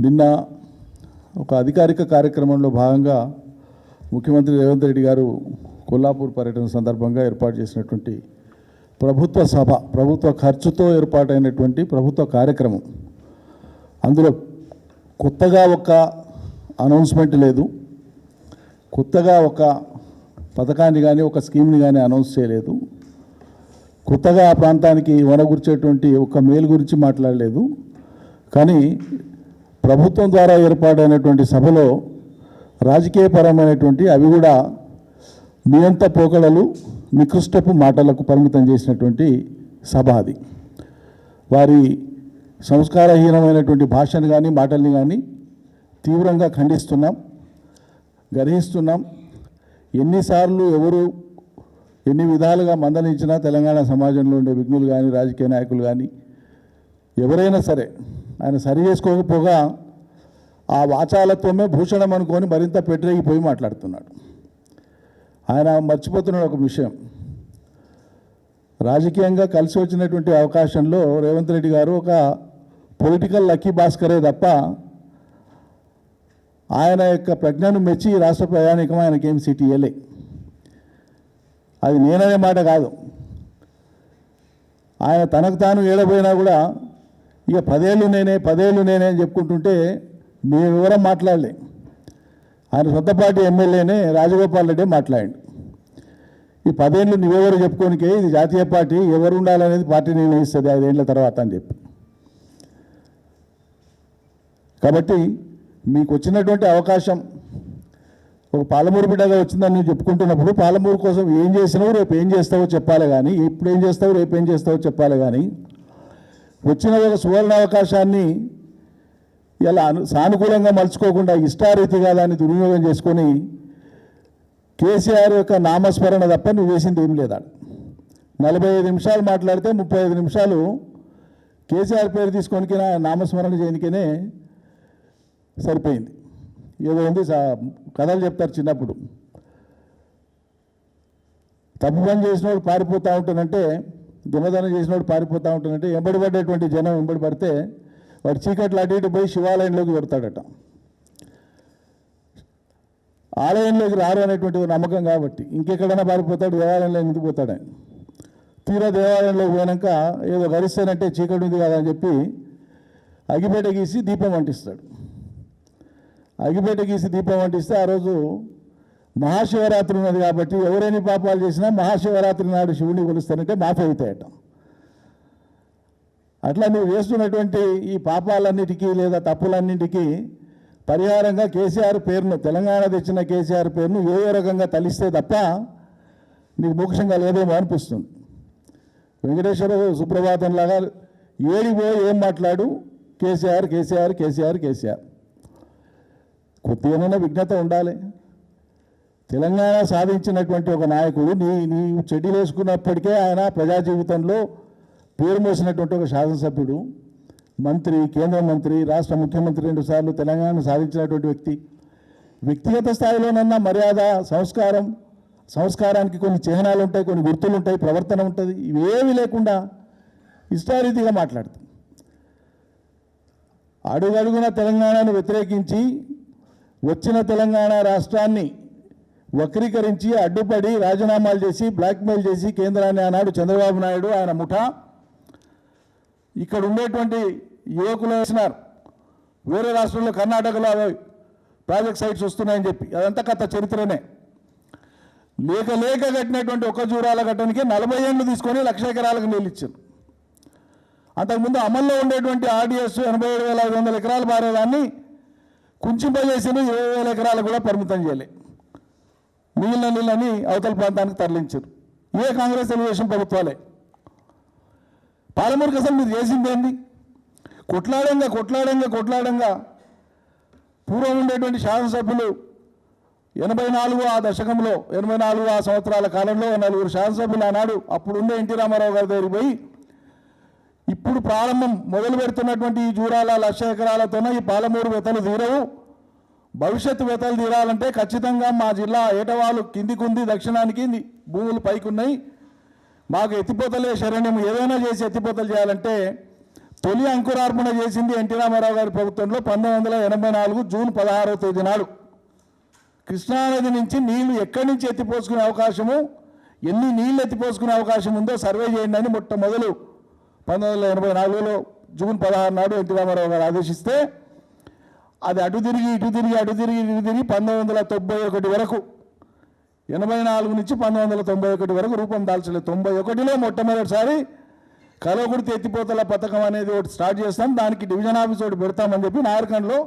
నిన్న ఒక అధికారిక కార్యక్రమంలో భాగంగా ముఖ్యమంత్రి రేవంత్ రెడ్డి గారు కొల్లాపూర్ పర్యటన సందర్భంగా ఏర్పాటు చేసినటువంటి ప్రభుత్వ సభ ప్రభుత్వ ఖర్చుతో ఏర్పాటైనటువంటి ప్రభుత్వ కార్యక్రమం. అందులో కొత్తగా ఒక అనౌన్స్మెంట్ లేదు. కొత్తగా ఒక పథకాన్ని కానీ ఒక స్కీమ్ని కానీ అనౌన్స్ చేయలేదు. కొత్తగా ఆ ప్రాంతానికి వనగూర్చేటువంటి ఒక మేలు గురించి మాట్లాడలేదు. కానీ ప్రభుత్వం ద్వారా ఏర్పాటైనటువంటి సభలో రాజకీయపరమైనటువంటి అవి కూడా నియంత పోకడలు నికృష్టపు మాటలకు పరిమితం చేసినటువంటి సభ అది. వారి సంస్కారహీనమైనటువంటి భాషను కానీ మాటల్ని కానీ తీవ్రంగా ఖండిస్తున్నాం గర్హిస్తున్నాం. ఎన్నిసార్లు ఎవరు ఎన్ని విధాలుగా మందలించినా తెలంగాణ సమాజంలో ఉండే విఘ్నులు కానీ రాజకీయ నాయకులు కానీ ఎవరైనా సరే ఆయన సరి చేసుకోకపోగా ఆ వాచాలత్వమే భూషణం అనుకొని మరింత పెట్టరేగిపోయి మాట్లాడుతున్నాడు. ఆయన మర్చిపోతున్న ఒక విషయం. రాజకీయంగా కలిసి వచ్చినటువంటి అవకాశంలో రేవంత్ రెడ్డి గారు ఒక పొలిటికల్ లక్కీ భాస్కరే తప్ప ఆయన యొక్క ప్రజ్ఞను మెచ్చి ఈ రాష్ట్ర ప్రయాణికం ఆయనకేం సీట్ ఇవ్వలే అది నేననే మాట కాదు. ఆయన తనకు తాను ఏడబోయినా కూడా ఇక పదేళ్ళు నేనే పదేళ్ళు నేనే అని చెప్పుకుంటుంటే మేము వివరం మాట్లాడలే. ఆయన సొంత పార్టీ ఎమ్మెల్యేనే రాజగోపాల్ రెడ్డి మాట్లాడండి. ఈ పదేళ్ళు నువ్వెవరు చెప్పుకోనికే ఇది జాతీయ పార్టీ ఎవరు ఉండాలనేది పార్టీ నిర్ణయిస్తుంది ఐదేళ్ళ తర్వాత అని చెప్పి. కాబట్టి మీకు వచ్చినటువంటి అవకాశం ఒక పాలమూరు బిడ్డగా వచ్చిందని నువ్వు చెప్పుకుంటున్నప్పుడు పాలమూరు కోసం ఏం చేసినావు రేపు ఏం చేస్తావో చెప్పాలి కానీ ఇప్పుడు ఏం చేస్తావు రేపు ఏం చేస్తావో చెప్పాలి కానీ వచ్చిన ఒక సువర్ణ అవకాశాన్ని ఇలా అను సానుకూలంగా మలుచుకోకుండా ఇష్టారీతిగా దాన్ని దుర్వినియోగం చేసుకొని కేసీఆర్ యొక్క నామస్మరణ తప్ప నువ్వు చేసింది ఏం లేదా నలభై ఐదు నిమిషాలు మాట్లాడితే ముప్పై ఐదు నిమిషాలు కేసీఆర్ పేరు తీసుకొని నామస్మరణ చేయడానికనే సరిపోయింది. ఏదో ఉంది సా- కథలు చెప్తారు చిన్నప్పుడు. తప్పు పని చేసిన వాళ్ళు పారిపోతూ ఉంటానంటే దొంగతనం చేసినప్పుడు పారిపోతూ ఉంటుందంటే ఎంబడి పడేటువంటి జనం ఎంబడి పడితే వాడు చీకట్లు అటు ఇటు పోయి శివాలయంలోకి పెడతాడట ఆలయంలోకి రారు అనేటువంటి నమ్మకం కాబట్టి ఇంకెక్కడైనా పారిపోతాడు దేవాలయంలో ఎందుకు పోతాడు ఆయన? తీరా దేవాలయంలోకి పోయాక ఏదో గరిస్తానంటే చీకటి ఉంది కదా అని చెప్పి అగిపేట గీసి దీపం అంటిస్తాడు. అగిపేట గీసి దీపం అంటిస్తే ఆ రోజు మహాశివరాత్రి ఉన్నది కాబట్టి ఎవరైనా పాపాలు చేసినా మహాశివరాత్రి నాడు శివుని కొలుస్తానంటే మాఫీ అవుతాయట. అట్లా నువ్వు చేస్తున్నటువంటి ఈ పాపాలన్నిటికీ లేదా తప్పులన్నింటికీ పరిహారంగా కేసీఆర్ పేరును తెలంగాణ తెచ్చిన కేసీఆర్ పేరును ఏ రకంగా తలిస్తే తప్ప నీకు మోక్షం కలగదేమో అనిపిస్తుంది. వెంకటేశ్వర సుప్రభాతంలాగా ఏడిపో ఏం మాట్లాడు? కేసీఆర్ కేసీఆర్ కేసీఆర్ కేసీఆర్. కొద్దిగానైనా విఘ్నత ఉండాలి. తెలంగాణ సాధించినటువంటి ఒక నాయకుడు నీ నీ చెడ్డీలు వేసుకున్నప్పటికే ఆయన ప్రజా జీవితంలో పేరు మోసినటువంటి ఒక శాసనసభ్యుడు మంత్రి కేంద్ర మంత్రి రాష్ట్ర ముఖ్యమంత్రి రెండుసార్లు తెలంగాణ సాధించినటువంటి వ్యక్తి. వ్యక్తిగత స్థాయిలోనన్నా మర్యాద సంస్కారం సంస్కారానికి కొన్ని చిహ్నాలు ఉంటాయి కొన్ని గుర్తులు ఉంటాయి ప్రవర్తన ఉంటుంది ఇవేమీ లేకుండా ఇష్టారీతిగా మాట్లాడుతుంది అడుగడుగున తెలంగాణను వ్యతిరేకించి వచ్చిన తెలంగాణ రాష్ట్రాన్ని వక్రీకరించి అడ్డుపడి రాజీనామాలు చేసి బ్లాక్మెయిల్ చేసి కేంద్రాన్ని ఆనాడు చంద్రబాబు నాయుడు ఆయన ముఠా. ఇక్కడ ఉండేటువంటి యువకులు వేసినారు వేరే రాష్ట్రంలో కర్ణాటకలో అవి ప్రాజెక్ట్ సైట్స్ వస్తున్నాయని చెప్పి. అదంతా కథ చరిత్రనే. లేక లేక కట్టినటువంటి ఒక్క జూరాల ఘటనకి నలభై ఏళ్ళు తీసుకొని లక్ష ఎకరాలకు నీళ్ళు ఇచ్చారు. అంతకుముందు అమల్లో ఉండేటువంటి ఆర్డీఎస్ ఎనభై ఏడు వేల ఐదు వందల ఎకరాలు పారేదాన్ని కుంచింపజేసిన ఇరవై వేల ఎకరాలు కూడా పరిమితం చేయలేదు మిగిలిన నీళ్ళని అవతల ప్రాంతానికి తరలించారు. ఏ కాంగ్రెస్ తెలుగుదేశం ప్రభుత్వాలే? పాలమూరుకి అసలు మీరు చేసింది ఏంది? కొట్లాడంగా కొట్లాడంగా కొట్లాడంగా పూర్వం ఉండేటువంటి శాసనసభ్యులు ఎనభై నాలుగు ఆ దశకంలో ఎనభై నాలుగు ఆ సంవత్సరాల కాలంలో నలుగురు శాసనసభ్యులు ఆనాడు అప్పుడుండే ఎన్టీ రామారావు గారి దగ్గరికి పోయి ఇప్పుడు ప్రారంభం మొదలు పెడుతున్నటువంటి ఈ జూరాల లక్ష ఎకరాలతోనే ఈ పాలమూరు వెతలు తీరవు. భవిష్యత్తు వెతలు తీరాలంటే ఖచ్చితంగా మా జిల్లా ఏటవాలు కిందికి ఉంది దక్షిణానికి భూములు పైకి ఉన్నాయి మాకు ఎత్తిపోతలే శరణ్యం. ఏదైనా చేసి ఎత్తిపోతలు చేయాలంటే తొలి అంకురార్పణ చేసింది ఎన్టీ రామారావు గారి ప్రభుత్వంలో పంతొమ్మిది వందల ఎనభై నాలుగు జూన్ పదహారవ తేదీ నాడు. కృష్ణానది నుంచి నీళ్ళు ఎక్కడి నుంచి ఎత్తిపోసుకునే అవకాశము ఎన్ని నీళ్ళు ఎత్తిపోసుకునే అవకాశం ఉందో సర్వే చేయండి అని మొట్టమొదలు పంతొమ్మిది వందల ఎనభై నాలుగులో జూన్ పదహారు నాడు ఎన్టీ రామారావు గారు ఆదేశిస్తే అది అటు తిరిగి ఇటు తిరిగి అటు తిరిగి ఇటు తిరిగి పంతొమ్మిది వందల తొంభై ఒకటి వరకు ఎనభై నాలుగు నుంచి పంతొమ్మిది వందల తొంభై ఒకటి వరకు రూపం దాల్చలేదు. తొంభై ఒకటిలో మొట్టమొదటిసారి కలవకుర్తి ఎత్తిపోతల పథకం అనేది ఒకటి స్టార్ట్ చేస్తాం. దానికి డివిజన్ ఆఫీస్ ఒకటి పెడతామని చెప్పి నాయకంలో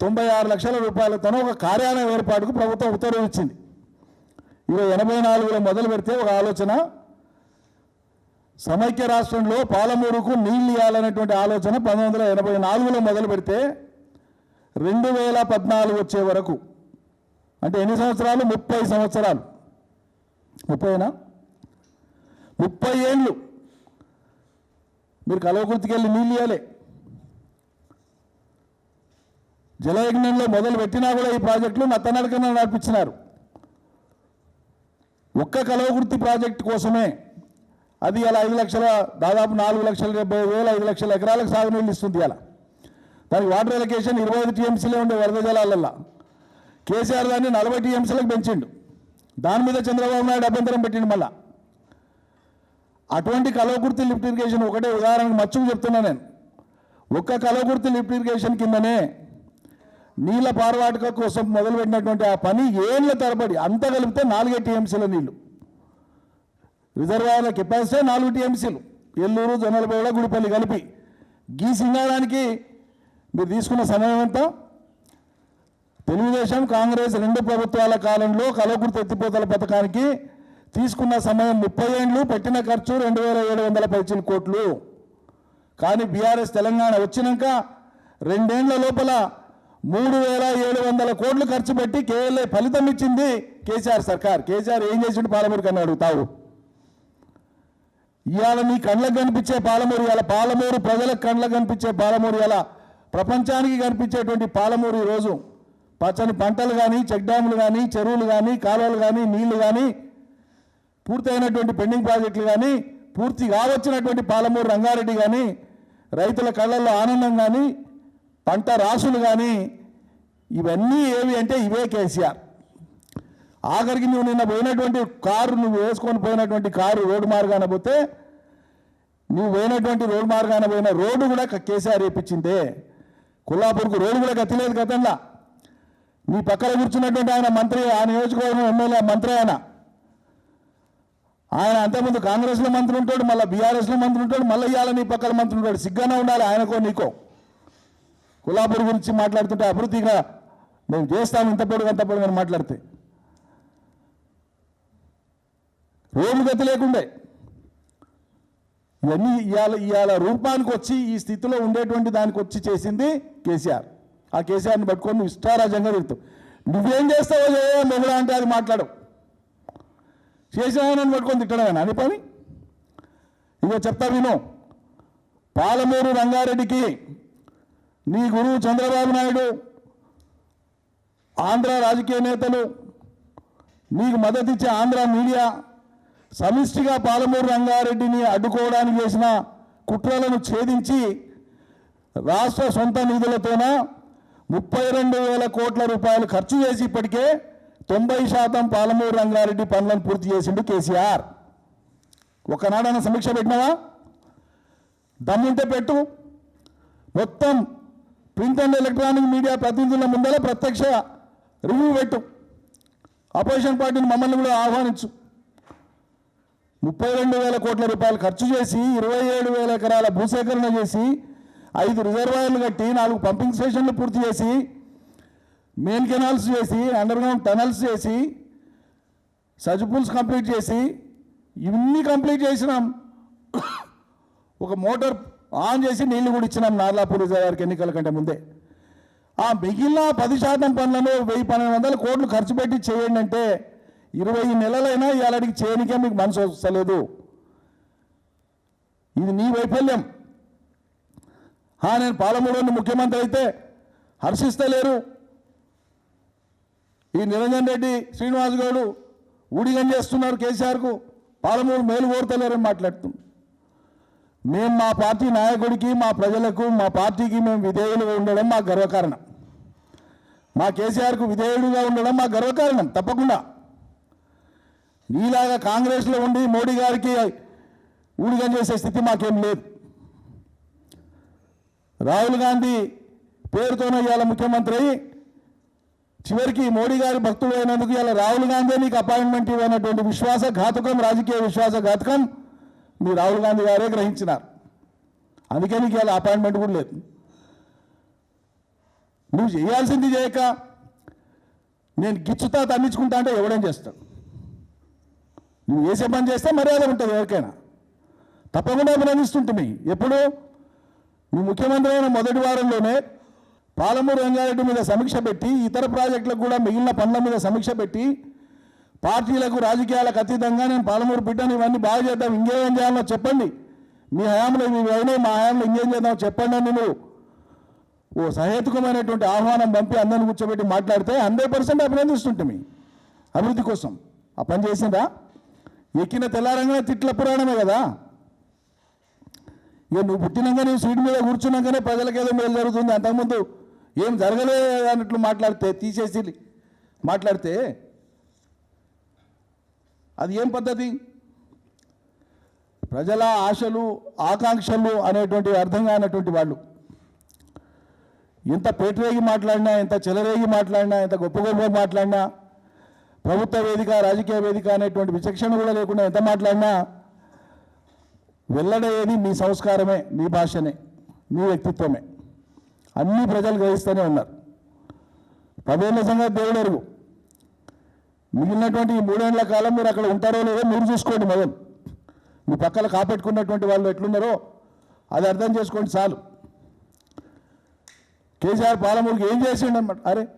తొంభై ఆరు లక్షల రూపాయలతోనే ఒక కార్యాలయం ఏర్పాటుకు ప్రభుత్వం ఉత్తర్వులు ఇచ్చింది. ఇరవై ఎనభై నాలుగులో మొదలు పెడితే ఒక ఆలోచన సమైక్య రాష్ట్రంలో పాలమూరుకు నీళ్ళు ఇవ్వాలనేటువంటి ఆలోచన పంతొమ్మిది వందల ఎనభై నాలుగులో మొదలు పెడితే రెండు వేల పద్నాలుగు వచ్చే వరకు. అంటే ఎన్ని సంవత్సరాలు? ముప్పై సంవత్సరాలు. ముప్పైనా? ముప్పై ఏళ్ళు. మీరు కలవకుర్తికి వెళ్ళి నీళ్ళు ఇవ్వలే జలయజ్ఞంలో మొదలు పెట్టినా కూడా ఈ ప్రాజెక్టులు నత్తనడకన నడిపించినారు ఒక్క కలవకుర్తి ప్రాజెక్టు కోసమే అది అలా ఐదు లక్షల దాదాపు నాలుగు లక్షల డెబ్బై వేల ఐదు లక్షల ఎకరాలకు సాగునీళ్ళు ఇస్తుంది అలా దానికి వాటర్ ఎలకేషన్ ఇరవై ఐదు టీఎంసీలే ఉండే వరద జలాలల్లో. కేసీఆర్ దాన్ని నలభై టీఎంసీలకు పెంచిండు. దాని మీద చంద్రబాబు నాయుడు అభ్యంతరం పెట్టిండు మళ్ళా. అటువంటి కలవకుర్తి లిఫ్ట్ ఇరిగేషన్ ఒకటే ఉదాహరణకు మచ్చుకు చెప్తున్నా నేను. ఒక్క కలవకుర్తి లిఫ్ట్ ఇరిగేషన్ కిందనే నీళ్ళ పారవాటక కోసం మొదలుపెట్టినటువంటి ఆ పని ఏళ్ళ తరబడి అంత కలిపితే నాలుగే టీఎంసీల నీళ్ళు రిజర్వాయర్ల కెపాసిటీ నాలుగు టీఎంసీలు. ఎల్లూరు జొన్నలపేడ గుడిపల్లి కలిపి. గీ సింగారానికి మీరు తీసుకున్న సమయం ఎంత? తెలుగుదేశం కాంగ్రెస్ రెండు ప్రభుత్వాల కాలంలో కలవకుర్తి ఎత్తిపోతల పథకానికి తీసుకున్న సమయం ముప్పై ఏండ్లు పెట్టిన ఖర్చు రెండు వేల ఏడు వందల పదిహేను కోట్లు. కానీ బీఆర్ఎస్ తెలంగాణ వచ్చినాక రెండేండ్ల లోపల మూడు వేల ఏడు వందల కోట్లు ఖర్చు పెట్టి కేఎల్ఏ ఫలితం ఇచ్చింది కేసీఆర్ సర్కార్. కేసీఆర్ ఏం చేసిండు? పాలమూరు కన్నా అడుగుతావు. ఇవాళ నీ కళ్ళకు కనిపించే పాలమూరు ఇవాళ పాలమూరు ప్రజలకు కళ్ళకు కనిపించే పాలమూరు ఇలా ప్రపంచానికి కనిపించేటువంటి పాలమూరు ఈరోజు. పచ్చని పంటలు కానీ చెక్ డ్యాములు కానీ చెరువులు కానీ కాలువలు కానీ నీళ్ళు కానీ పూర్తయినటువంటి పెండింగ్ ప్రాజెక్టులు కానీ పూర్తి కావచ్చినటువంటి పాలమూరు రంగారెడ్డి కానీ రైతుల కళ్ళల్లో ఆనందం కానీ పంట రాసులు కానీ ఇవన్నీ ఏవి అంటే ఇవే కేసీఆర్. ఆఖరికి నువ్వు నిన్న పోయినటువంటి కారు నువ్వు వేసుకొని పోయినటువంటి కారు రోడ్డు మార్గాన పోతే నువ్వు పోయినటువంటి రోడ్డు మార్గాన పోయిన రోడ్డు కూడా కేసీఆర్ వేపించిందే. కొల్లాపూర్కు రోడ్డు కూడా గతిలేదు గతంలో నీ పక్కన కూర్చున్నటువంటి ఆయన మంత్రి ఆ నియోజకవర్గం ఎమ్మెల్యే మంత్రి ఆయన. ఆయన అంతకుముందు కాంగ్రెస్లో మంత్రి ఉంటాడు మళ్ళీ బీఆర్ఎస్లో మంత్రి ఉంటాడు మళ్ళీ ఇవాళ నీ పక్కన మంత్రి ఉంటాడు. సిగ్గానే ఉండాలి ఆయనకో నీకో. కులాపూర్ గురించి మాట్లాడుతుంటే అభివృద్ధిగా మేము చేస్తాము ఇంత పొడుగు అంత పొడుగు అని మాట్లాడితే. రోడ్లు గతి లేకుండే ఇవన్నీ ఇవాళ ఇవాళ రూపానికి వచ్చి ఈ స్థితిలో ఉండేటువంటి దానికి వచ్చి చేసింది కేసీఆర్. ఆ కేసీఆర్ని పట్టుకొని నువ్వు ఇష్టారాజంగా తిరుగుతావు. నువ్వేం చేస్తావో చేయో మొగుడా అంటే అది మాట్లాడవు. చేసిన పట్టుకొని తిట్టడమేనా అని పని. ఇగో చెప్తా విను. పాలమూరు రంగారెడ్డికి నీ గురువు చంద్రబాబు నాయుడు ఆంధ్ర రాజకీయ నేతలు నీకు మద్దతిచ్చే ఆంధ్ర మీడియా సమిష్టిగా పాలమూరు రంగారెడ్డిని అడ్డుకోవడానికి చేసిన కుట్రలను ఛేదించి రాష్ట్ర సొంత నిధులతోన ముప్పై రెండు వేల కోట్ల రూపాయలు ఖర్చు చేసి ఇప్పటికే తొంభై శాతం పాలమూరు రంగారెడ్డి పనులను పూర్తి చేసిండు కేసీఆర్. ఒకనాడన సమీక్ష పెట్టినావా? దమ్ముంటే పెట్టు. మొత్తం ప్రింట్ అండ్ ఎలక్ట్రానిక్ మీడియా ప్రతినిధుల ముందర ప్రత్యక్ష రివ్యూ పెట్టు. అపోజిషన్ పార్టీని మమ్మల్ని కూడా ఆహ్వానించు. ముప్పై రెండు వేల కోట్ల రూపాయలు ఖర్చు చేసి ఇరవై ఏడు వేల ఎకరాల భూసేకరణ చేసి ఐదు రిజర్వాయర్లు కట్టి నాలుగు పంపింగ్ స్టేషన్లు పూర్తి చేసి మెయిన్ కెనాల్స్ చేసి అండర్ గ్రౌండ్ టనల్స్ చేసి సజ్పుల్స్ కంప్లీట్ చేసి ఇవన్నీ కంప్లీట్ చేసినాం. ఒక మోటార్ ఆన్ చేసి నీళ్ళు కూడా ఇచ్చినాం నార్లాపూర్ రిజర్వాయర్కి ఎన్నికల కంటే ముందే. ఆ మిగిలిన పది శాతం పనులను వెయ్యి పన్నెండు వందల కోట్లు ఖర్చు పెట్టి చేయండి అంటే ఇరవై నెలలైనా ఇవాళకి చేయనికే మీకు మనసు వస్తలేదు. ఇది నీ వైఫల్యం. హా నేను పాలమూరుని ముఖ్యమంత్రి అయితే హర్షిస్తలేరు. ఈ నిరంజన్ రెడ్డి శ్రీనివాస్ గౌడు ఊడిగం చేస్తున్నారు కేసీఆర్కు. పాలమూరు మేలు కోరుతలేరని మాట్లాడుతుంది మేము మా పార్టీ నాయకుడికి మా ప్రజలకు మా పార్టీకి మేము విధేయులుగా ఉండడం మా గర్వకారణం. మా కేసీఆర్కు విధేయుడిగా ఉండడం మా గర్వకారణం తప్పకుండా. నీలాగా కాంగ్రెస్లో ఉండి మోడీ గారికి ఊడిగం చేసే స్థితి మాకేం లేదు. రాహుల్ గాంధీ పేరుతోనే ఇవాళ ముఖ్యమంత్రి అయ్యి చివరికి మోడీ గారి భక్తుడు అయినందుకు ఇలా రాహుల్ గాంధీ నీకు అపాయింట్మెంట్ ఇవ్వనటువంటి విశ్వాసఘాతకం రాజకీయ విశ్వాసఘాతకం మీ రాహుల్ గాంధీ గారే గ్రహించినారు. అందుకే నీకు ఇలా అపాయింట్మెంట్ కూడా లేదు. నువ్వు చేయాల్సింది చేయక నేను గిచ్చుతా తన్నించుకుంటా అంటే ఎవడేం చేస్తాడు? నువ్వు చేసే పని చేస్తే మర్యాద ఉంటుంది ఎవరికైనా. తప్పకుండా అభినందిస్తుంటుంది ఎప్పుడు? నువ్వు ముఖ్యమంత్రి అయిన మొదటి వారంలోనే పాలమూరు రంగారెడ్డి మీద సమీక్ష పెట్టి ఇతర ప్రాజెక్టులకు కూడా మిగిలిన పనుల మీద సమీక్ష పెట్టి పార్టీలకు రాజకీయాలకు అతీతంగా నేను పాలమూరు బిడ్డను ఇవన్నీ బాగా చేద్దాం ఇంకేం చేయాలో చెప్పండి. మీ హయాంలో ఇవి అయినాయి మా హయాంలో ఇంకేం చేద్దాం చెప్పండి అని నువ్వు. ఓ సహేతుకమైనటువంటి ఆహ్వానం పంపి అందరిని కూర్చోబెట్టి మాట్లాడితే హండ్రెడ్ పర్సెంట్ మీ అభివృద్ధి కోసం. ఆ పని చేసిందా ఎక్కిన తెల్లారంగానే తిట్ల పురాణమే కదా? ఇక నువ్వు పుట్టినాకనే సీటు మీద కూర్చున్నాకనే ప్రజలకు ఏదో మేలు జరుగుతుంది. అంతకుముందు ఏం జరగలే అన్నట్లు మాట్లాడితే తీసేసి మాట్లాడితే అది ఏం పద్ధతి? ప్రజల ఆశలు ఆకాంక్షలు అనేటువంటి అర్థం కానటువంటి వాళ్ళు ఎంత పేటరేగి మాట్లాడినా ఎంత చెలరేగి మాట్లాడినా ఎంత గొప్ప గొప్ప మాట్లాడినా ప్రభుత్వ వేదిక రాజకీయ వేదిక అనేటువంటి విచక్షణ కూడా లేకుండా ఎంత మాట్లాడినా వెల్లడేది మీ సంస్కారమే మీ భాషనే మీ వ్యక్తిత్వమే. అన్ని ప్రజలు గ్రహిస్తూనే ఉన్నారు. పదేళ్ళ సంగతి దేవుడు అరుగు. మిగిలినటువంటి ఈ మూడేళ్ళ కాలం మీరు అక్కడ ఉంటారో లేదో మీరు చూసుకోండి మొదలు మీ పక్కన కాపెట్టుకున్నటువంటి వాళ్ళు ఎట్లున్నారో అది అర్థం చేసుకోండి చాలు. కేసీఆర్ పాలమూరుకి ఏం చేసిండు అరే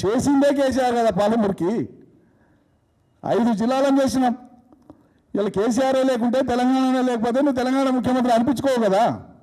చేసిందే కేసీఆర్ కదా పాలమూరుకి. ఐదు జిల్లాలను చేసినాం. ఇలా కేసీఆర్ లేకుంటే తెలంగాణ లేకపోతే నువ్వు తెలంగాణ ముఖ్యమంత్రి అనిపించుకోవు కదా.